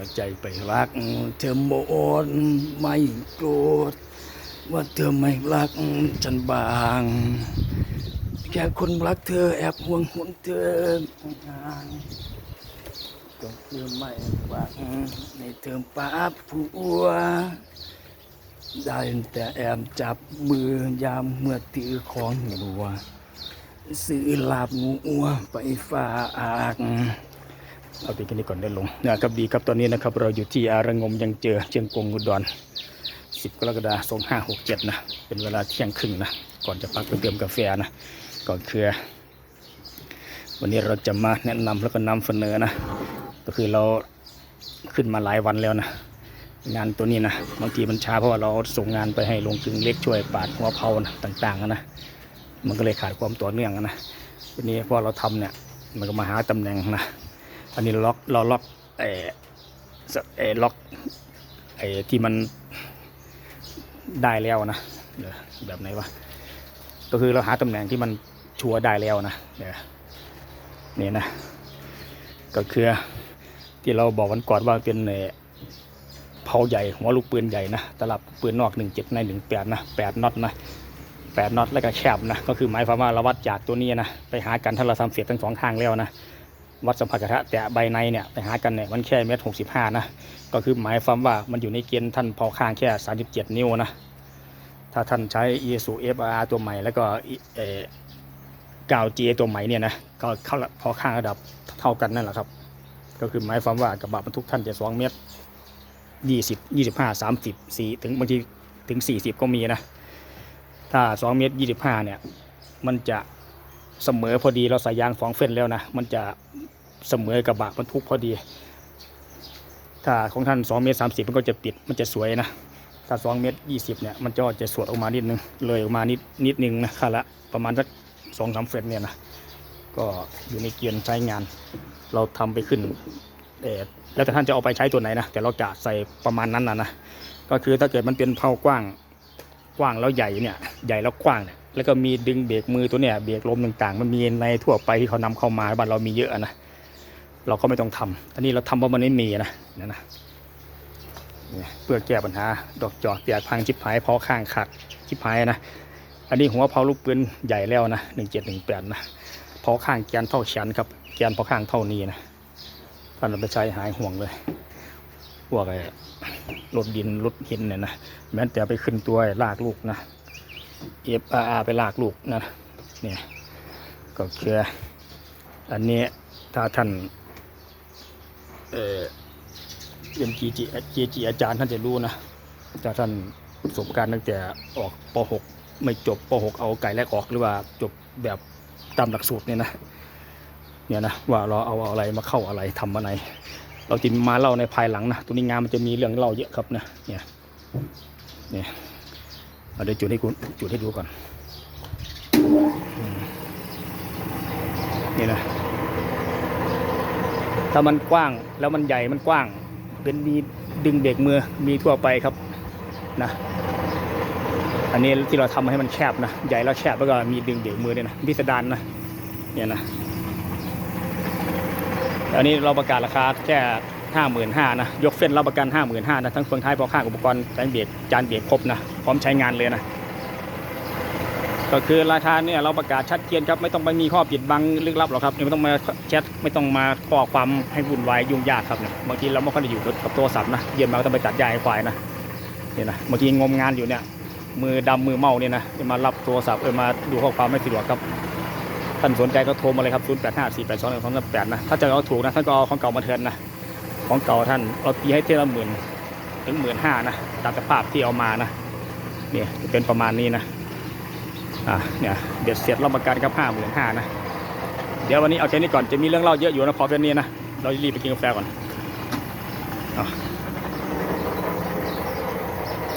หัวใจไปรัก เธอหมดไม่โกรธว่าเธอไม่รักฉันบางแค่คนรักเธอแอบห่วงห่วงเธอห่างก็คือไม่หวังในเธอป้าผัวได้แต่แอบจับมือยามเมื่อตือของหนัว ซื้อลาบงูอัวไปฝาก เอาไปกันนี้ก่อนได้ลงนะครับดีครับตอนนี้นะครับ เราอยู่ที่อารางมยังเจอเชียงกงอุดร10กรกฎาคม2567นะ เป็นเวลาเที่ยงครึ่งนะ ก่อนจะพักไปเติมกาแฟนะ ก่อนเครือ วันนี้เราจะมาแนะนำแล้วก็นำเสนอนะ ก็คือเราขึ้นมาหลายวันแล้วนะ งานตัวนี้นะ บางทีมันช้าเพราะว่าเราส่งงานไปให้ลงกึงเล็กช่วยปาดหัวเผานะต่างๆนะ มันก็เลยขาดความต่อเนื่องนะทีนี้พอเราทำเนี่ย มันก็มาหาตำแหน่งนะ อันนี้เราล็อกเราล็อกเออเออล็อกไอ้ที่มันได้แล้วนะเดี๋ยวแบบไหนวะก็คือเราหาตำแหน่งที่มันชัวร์ได้แล้วนะเดี๋ยวนี่นะ ก็คือที่เราบอกวันก่อนว่าเป็นเออเผาใหญ่หัวลูกปืนใหญ่นะตลับปืนนอก17ใน18นะ8น็อตนะ8น็อตแล้วก็แคบนะก็คือหมายความว่าเราวัดจากตัวนี้นะไปหากันถ้าเราทำเสร็จทั้งสองข้างแล้วนะ วัดสัมผัสกระทะแต่ใบในเนี่ยไปหากันเนี่ยมันแค่เมตรหกสิบห้านะก็คือหมายความว่ามันอยู่ในเกณฑ์ท่านเผาข้างแค่37นิ้วนะถ้าท่านใช้ e s u FR ตัวใหม่แล้วก็เอ่อ 9G ตัวใหม่เนี่ยนะก็เข้าพอข้างระดับเท่ากันนั่นแหละครับ ก็คือหมายความว่ากระบะบรรทุกท่านจะ2เมตรยี่สิบยี่สิบห้าสามสิบสี่ถึงบางทีถึงสี่สิบก็มีนะถ้าสองเมตรยี่สิบห้าเนี่ยมันจะ เสมอพอดีเราใส่ยางสองเฟ้นแล้วนะ มันจะเสมอกระบะบรรทุกพอดี ถ้าของท่านสองเมตรสามสิบมันก็จะปิดมันจะสวยนะ ถ้าสองเมตรยี่สิบเนี่ยมันจะจะสวดออกมานิดนึง เลยออกมานิดนิดนึงนะค่าละประมาณสักสองสามเฟรนเนี่ยนะก็อยู่ในเกียร์ใช้งาน เราทำไปขึ้นเออแล้วแต่ท่านจะเอาไปใช้ตัวไหนนะแต่เราจะใส่ประมาณนั้นนะนะก็คือถ้าเกิดมันเป็นเพากว้างกว้างแล้วใหญ่เนี่ยใหญ่แล้วกว้างเนี่ย แล้วก็มีดึงเบรกมือตัวเนี่ยเบรกลมต่างๆ มันมีในทั่วไปที่เขานำเข้ามาบ้านเรามีเยอะนะเราก็ไม่ต้องทำอันนี้เราทำเพราะมันไม่มีนะนะนนี่ยเพื่อแก้ปัญหา ดอกจอกแตกพังชิบหายเพอข้างขาดชิบหายนะอันนี้หัวเพาลูกปืนใหญ่แล้วนะหนึ่งเจ็ดหนึ่งแปดนะเพอข้างแกนเท่าแขนครับแกนเพอข้างเท่านี้นะท่านเอาไปใช้หายห่วงเลยพวกไอ้รถดินรถหินเนี่ยนะแม้แต่ไปขึ้นตัวลากลูกนะ เอฟอาร์ไปลากลูกนะเนี่ยก็คืออันนี้ถ้าท่านเออเป็นจีจีจีจีอาจารย์ท่านจะรู้นะถ้าท่านประสบการณ์ตั้งแต่ออกป .6 ไม่จบป .6 เอาไก่แรกออกหรือว่าจบแบบตามหลักสูตรเนี่ยนะเนี่ยนะว่าเราเอาอะไรมาเข้าอะไรทำอะไรเราจะมาเล่าในภายหลังนะตัวนี้งานมันจะมีเรื่องเล่าเยอะครับนะเนี่ยเนี่ย เดี๋ยวจุดให้กูจุดให้ดูก่อน นี่นะ ถ้ามันกว้างแล้วมันใหญ่มันกว้าง เป็นมีดึงเบรกมือมีทั่วไปครับนะอันนี้ที่เราทำให้มันแคบนะใหญ่แล้วแคบแล้วก็มีดึงเบรกมือด้วยนะพิสดารนะเนี่ยนะอันนี้เราประกาศราคาแค่ ห้าหมื่นห้านะยกเฟ้นเราประกันห้าหมื่นห้านะทั้งเฟืองท้ายพอข้างอุปกรณ์จานเบรกจานเบรกครบนะพร้อมใช้งานเลยนะก็คือราคาเนี่ยเราประกาศชัดเจนครับไม่ต้องไปมีข้อปิดบังลึกลับหรอกครับไม่ต้องมาแชทไม่ต้องมาข้อความให้วุ่นวายยุ่งยากครับเนี่ยบางทีเราไม่ค่อยได้อยู่กับโทรศัพท์นะเย็นมาก็ต้องไปตัดยาให้ควายนะเนี่ยนะบางทีงมงานอยู่เนี่ยมือดำมือเมาเนี่ยนะจะมารับโทรศัพท์เออมาดูข้อความไม่สะดวกครับท่านสนใจก็โทรมาเลยครับ 0 8 5 4 8 2 1 2 8นะถ้าจะเอาถูกนะท่านก็เอาของเก่ามาเทินนะ ของเก่าท่านเราตีให้เท่าละหมื่นถึงหมื่นห้านะตามสภาพที่เอามานะเนี่ยจะเป็นประมาณนี้นะอ่าเนี่ยเด็ดเสร็จรับประกันครับห้าหมื่นห้านะเดี๋ยววันนี้เอาแค่นี้ก่อนจะมีเรื่องเล่าเยอะอยู่นะพอเป็นนี้นะเรารีบไปกินกาแฟก่อนอะ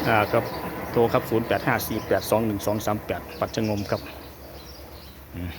อ่าครับโทรครับ 0 8 5 4 8 2 1 2 3 8 ปัจจงมครับ อืม